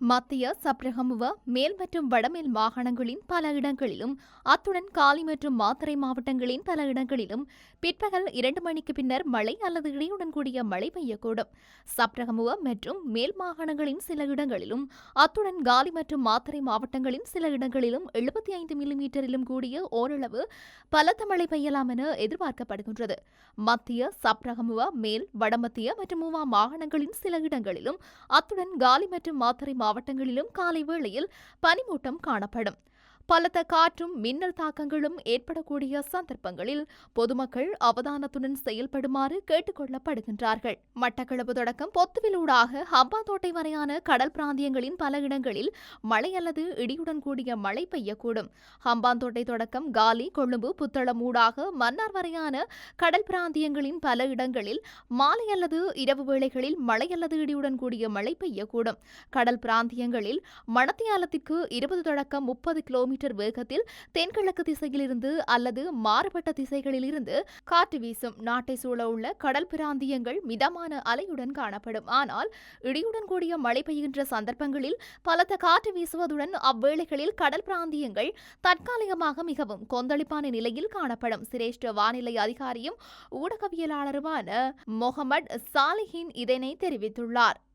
மத்திய சப்ரகமுவ மேல் மற்றும் வடமேல் மாகாணங்களின் பல இடங்களிலும் அத்துடன் காலி மற்றும் மாத்தறை மாவட்டங்களின் பல இடங்களிலும் பிற்பகல் இரண்டு மணிக்கு பின்னர் மழை அல்லது இடியுடன் கூடிய மழை பெய்யக்கூடும். சப்ரகமுவ மற்றும் மேல் மாகாணங்களின் சில இடங்களிலும் அத்துடன் காலி மற்றும் மாத்தறை மாவட்டங்களின் சில இடங்களிலும் எழுபத்தி ஐந்து மில்லிமீட்டரிலும் கூடிய ஓரளவு பலத்த மழை பெய்யலாம் என எதிர்பார்க்கப்படுகின்றது. மத்திய சப்ரகமுவ மேல் வடமத்திய மற்றும் மூவா மாகாணங்களின் சில இடங்களிலும் அத்துடன் காலி மற்றும் மாத்தறை மாவட்டங்களிலும் காலை வேளையில் பனிமூட்டம் காணப்படும். பலத்த காற்றும் மின்னல் தாக்கங்களும் ஏற்படக்கூடிய சந்தர்ப்பங்களில் பொதுமக்கள் அவதானத்துடன் செயல்படுமாறு கேட்டுக் கொள்ளப்படுகின்றார்கள். மட்டக்களப்பு தொடக்கம் பொத்துவிலூடாக ஹம்பாந்தோட்டை வரையான கடல் பிராந்தியங்களின் பல இடங்களில் மழை அல்லது இடியுடன் கூடிய மழை பெய்யக்கூடும். ஹம்பாந்தோட்டை தொடக்கம் காலி கொழும்பு புத்தளம் ஊடாக மன்னார் வரையான கடல் பிராந்தியங்களின் பல இடங்களில் மாலை அல்லது இரவு வேளைகளில் மழை அல்லது இடியுடன் கூடிய மழை பெய்யக்கூடும். கடல் பிராந்தியங்களில் மணத்தியாலத்திற்கு இருபது தொடக்கம் முப்பது கிலோமீட்டர் வேகத்தில் தென்கிழக்கு திசையிலிருந்து அல்லது மாறுபட்ட திசைகளிலிருந்து காற்று வீசும். நாட்டை சூழ உள்ள கடல் பிராந்தியங்கள் மிதமான அலையுடன் காணப்படும். ஆனால் இடியுடன் கூடிய மழை பெய்கின்ற சந்தர்ப்பங்களில் பலத்த காற்று வீசுவதுடன் அவ்வேளைகளில் கடல் பிராந்தியங்கள் தற்காலிகமாக மிகவும் கொந்தளிப்பான நிலையில் காணப்படும். சிரேஷ்ட வானிலை அதிகாரியும் ஊடகவியலாளருமான மொஹமட் சாலிஹின் இதனை தெரிவித்துள்ளார்.